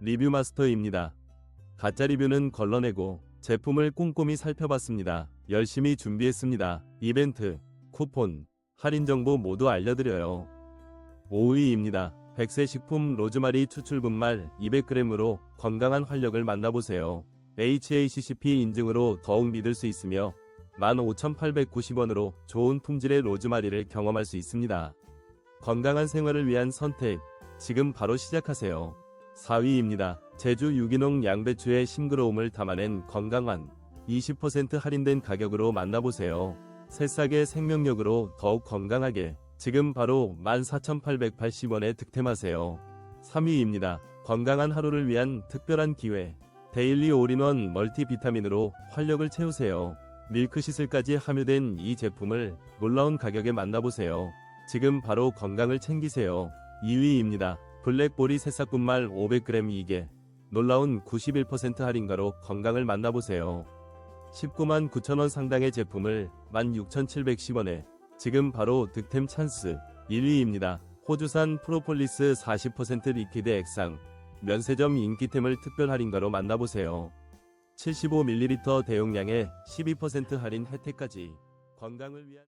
리뷰 마스터입니다. 가짜 리뷰는 걸러내고 제품을 꼼꼼히 살펴봤습니다. 열심히 준비했습니다. 이벤트, 쿠폰, 할인 정보 모두 알려드려요. 5위입니다. 백세 식품 로즈마리 추출 분말 200g으로 건강한 활력을 만나보세요. HACCP 인증으로 더욱 믿을 수 있으며 15,890원으로 좋은 품질의 로즈마리를 경험할 수 있습니다. 건강한 생활을 위한 선택, 지금 바로 시작하세요. 4위입니다. 제주 유기농 양배추의 싱그러움을 담아낸 건강한 20% 할인된 가격으로 만나보세요. 새싹의 생명력으로 더욱 건강하게 지금 바로 14,880원에 득템하세요. 3위입니다. 건강한 하루를 위한 특별한 기회. 데일리 올인원 멀티비타민으로 활력을 채우세요. 밀크시슬까지 함유된 이 제품을 놀라운 가격에 만나보세요. 지금 바로 건강을 챙기세요. 2위입니다. 블랙보리 새싹분말 500g 2개. 놀라운 91% 할인가로 건강을 만나보세요. 19만 9천원 상당의 제품을 16,710원에 지금 바로 득템 찬스 1위입니다. 호주산 프로폴리스 40% 리퀴드 액상 면세점 인기템을 특별 할인가로 만나보세요. 75ml 대용량에 12% 할인 혜택까지 건강을 위한